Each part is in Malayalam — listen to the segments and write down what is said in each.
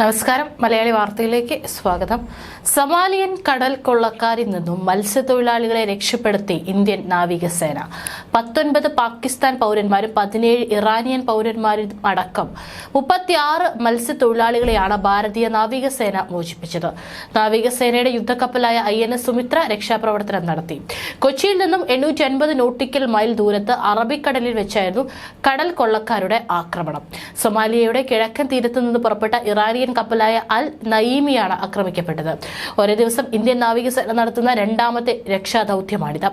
നമസ്കാരം. മലയാളി വാർത്തയിലേക്ക് സ്വാഗതം. സമാലിയൻ കടൽ കൊള്ളക്കാരിൽ നിന്നും മത്സ്യത്തൊഴിലാളികളെ രക്ഷപ്പെടുത്തി ഇന്ത്യൻ നാവികസേന. പത്തൊൻപത് പാകിസ്ഥാൻ പൗരന്മാരും പതിനേഴ് ഇറാനിയൻ പൗരന്മാരും അടക്കം മുപ്പത്തിയാറ് മത്സ്യത്തൊഴിലാളികളെയാണ് ഭാരതീയ നാവികസേന മോചിപ്പിച്ചത്. നാവികസേനയുടെ യുദ്ധക്കപ്പലായ ഐ എൻ എസ് സുമിത്ര രക്ഷാപ്രവർത്തനം നടത്തി. കൊച്ചിയിൽ നിന്നും എണ്ണൂറ്റി അൻപത് നോട്ടിക്കൽ മൈൽ ദൂരത്ത് അറബിക്കടലിൽ വെച്ചായിരുന്നു കടൽ കൊള്ളക്കാരുടെ ആക്രമണം. സൊമാലിയയുടെ കിഴക്കൻ തീരത്ത് നിന്ന് പുറപ്പെട്ട ഇറാനിയൻ കപ്പലായ അൽ നയീമിയാണ് ആക്രമിക്കപ്പെട്ടത്. ഒരേ ദിവസം ഇന്ത്യൻ നാവികസേന നടത്തുന്ന രണ്ടാമത്തെ രക്ഷാദൌത്യമാണിത്.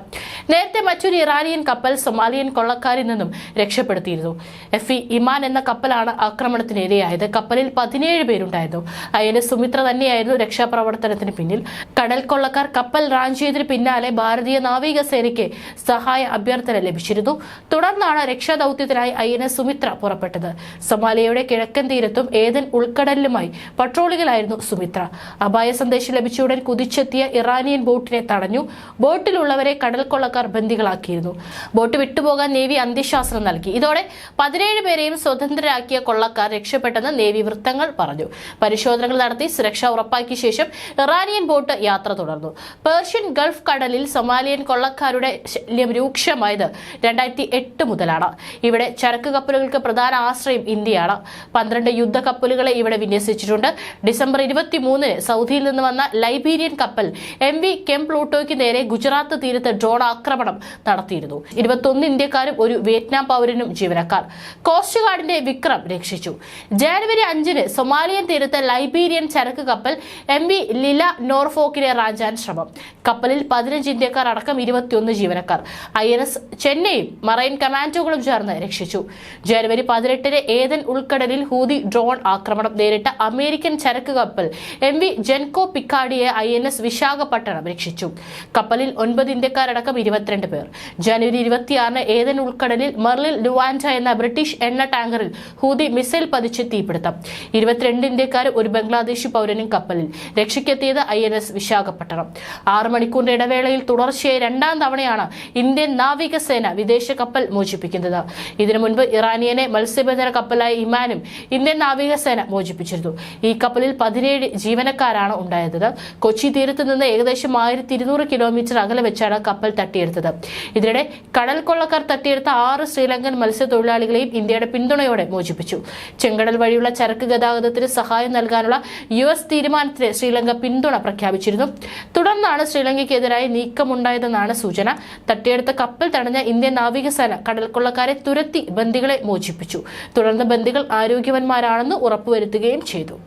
നേരത്തെ മറ്റൊരു ഇറാനിയൻ കപ്പൽ സൊമാലിയൻ കൊള്ളക്കാരിൽ നിന്നും രക്ഷപ്പെടുത്തിയിരുന്നു. എഫ് ഇ ഇമാൻ എന്ന കപ്പലാണ് ആക്രമണത്തിന് ഇരയായത് കപ്പലിൽ പതിനേഴ് പേരുണ്ടായിരുന്നു. ഐ സുമിത്ര തന്നെയായിരുന്നു രക്ഷാപ്രവർത്തനത്തിന് പിന്നിൽ. കടൽ കൊള്ളക്കാർ കപ്പൽ റാഞ്ചിയതിന് പിന്നാലെ ഭാരതീയ നാവികസേനയ്ക്ക് സഹായ അഭ്യർത്ഥന ലഭിച്ചിരുന്നു. തുടർന്നാണ് രക്ഷാദൌത്യത്തിനായി ഐ എൻ എസ് സുമിത്ര പുറപ്പെട്ടത്. സൊമാലിയയുടെ കിഴക്കൻ തീരത്തും ഏതൻ ഉൾക്കടലിലുമായി പട്രോളിങ്ങിലായിരുന്നു സുമിത്ര. അപായ സന്ദേശം ലഭിച്ചയുടൻ കുതിച്ചെത്തിയ ഇറാനിയൻ ബോട്ടിനെ തടഞ്ഞു. ബോട്ടിലുള്ളവരെ കടൽക്കൊള്ളക്കാർ ബന്ദികളാക്കിയിരുന്നു. ബോട്ട് വിട്ടുപോകാൻ നേവി അന്ത്യശാസ്ത്രം നൽകി. ഇതോടെ പതിനേഴ് പേരെയും സ്വതന്ത്രരാക്കിയ കൊള്ളക്കാർ രക്ഷപ്പെട്ടെന്ന് നേവി വൃത്തങ്ങൾ പറഞ്ഞു. പരിശോധനകൾ നടത്തി സുരക്ഷ ഉറപ്പാക്കിയ ശേഷം ഇറാനിയൻ ബോട്ട് യാത്ര തുടർന്നു. പേർഷ്യൻ ഗൾഫ് കടലിൽ സൊമാലിയൻ കൊള്ളക്കാരുടെ ശല്യം രൂക്ഷമായത് രണ്ടായിരത്തി എട്ട് മുതലാണ്. ഇവിടെ ചരക്ക് കപ്പലുകൾക്ക് പ്രധാന ആശ്രയം ഇന്ത്യയാണ്. പന്ത്രണ്ട് യുദ്ധ കപ്പലുകളെ ഇവിടെ വിന്യസിച്ചിട്ടുണ്ട്. ഡിസംബർ ഇരുപത്തി മൂന്നിന് സൗദിയിൽ നിന്ന് വന്ന ലൈബീരിയൻ കപ്പൽ എം വി കെം പ്ലൂട്ടോയ്ക്ക് നേരെ ഗുജറാത്ത് തീരത്ത് ഡ്രോൺ ആക്രമണം നടത്തിയിരുന്നു. ഇരുപത്തൊന്ന് ഇന്ത്യക്കാരും ഒരു വിയറ്റ്നാം പൗരനും ജീവനക്കാർ. കോസ്റ്റ് ഗാർഡിന്റെ വിക്രം രക്ഷിച്ചു. ജാനുവരി അഞ്ചിന് സൊമാലിയൻ തീരത്ത് ലൈബീരിയൻ ചരക്ക് കപ്പൽ എം വി ലില നോർഫോക്കിനെ റാഞ്ചാൻ ശ്രമം. കപ്പലിൽ പതിനഞ്ച് ഇന്ത്യക്കാർ അടക്കം ഇരുപത്തിയൊന്ന് ജീവനക്കാർ. ഐ എൻ എസ് ചെന്നൈയും മറൈൻ കമാൻഡോകളും ചേർന്ന് രക്ഷിച്ചു. ജനുവരി പതിനെട്ടിന് ഏതൻ ഉൾക്കടലിൽ ഹൂതി ഡ്രോൺ ആക്രമണം നേരിട്ട അമേരിക്കൻ ചരക്ക് കപ്പൽ എം വി ജെൻകോ പിക്കാഡിയെ ഐ എൻ എസ് വിശാഖപട്ടണം രക്ഷിച്ചു. കപ്പലിൽ ഒൻപത് ഇന്ത്യക്കാരടക്കം ഇരുപത്തിരണ്ട് പേർ. ജനുവരി ഇരുപത്തിയാറിന് ഏതൻ ഉൾക്കടലിൽ മെർലിൽ ലുവാൻഡ എന്ന ബ്രിട്ടീഷ് എണ്ണ ടാങ്കറിൽ ഹൂതി മിസൈൽ പതിച്ച് തീപിടുത്തം. ഇരുപത്തിരണ്ട് ഇന്ത്യക്കാരും ഒരു ബംഗ്ലാദേശി പൗരനും കപ്പലിൽ. രക്ഷയ്ക്കെത്തിയത് ഐ എൻ എസ് വിശാഖപട്ടണം. ആറ് മണിക്കൂറിന്റെ ഇടവേളയിൽ തുടർച്ചയായി രണ്ടാം തവണയാണ് ഇന്ത്യൻ നാവികസേന വിദേശ കപ്പൽ മോചിപ്പിക്കുന്നത്. ഇതിനു മുൻപ് ഇറാനിയനെ മത്സ്യബന്ധന കപ്പലായ ഇമാനും ഇന്ത്യൻ നാവികസേന മോചിപ്പിച്ചിരുന്നു. ഈ കപ്പലിൽ പതിനേഴ് ജീവനക്കാരാണ് ഉണ്ടായത്. കൊച്ചി തീരത്ത് നിന്ന് ഏകദേശം ആയിരത്തി ഇരുന്നൂറ് കിലോമീറ്റർ അകലെ വെച്ചാണ് കപ്പൽ തട്ടിയെടുത്തത്. ഇതിനിടെ കടൽ കൊള്ളക്കാർ തട്ടിയെടുത്ത ആറ് ശ്രീലങ്കൻ മത്സ്യത്തൊഴിലാളികളെയും ഇന്ത്യയുടെ പിന്തുണയോടെ മോചിപ്പിച്ചു. ചെങ്കടൽ വഴിയുള്ള ചരക്ക് ഗതാഗതത്തിന് സഹായം നൽകാനുള്ള യു എസ് തീരുമാനത്തിന് ശ്രീലങ്ക പിന്തുണ പ്രഖ്യാപിച്ചിരുന്നു. തുടർന്നാണ് ശ്രീലങ്കയ്ക്കെതിരായി നീക്കമുണ്ടായതെന്നാണ് സൂചന. തട്ടിയെടുത്ത കപ്പൽ തടഞ്ഞ ഇന്ത്യൻ നാവികസേന കടൽക്കൊള്ളക്കാരെ തുരത്തി ബന്ദികളെ മോചിപ്പിച്ചു. തുടർന്ന് ബന്ദികൾ ആരോഗ്യവന്മാരാണെന്ന് ഉറപ്പുവരുത്തുകയും ചെയ്തു.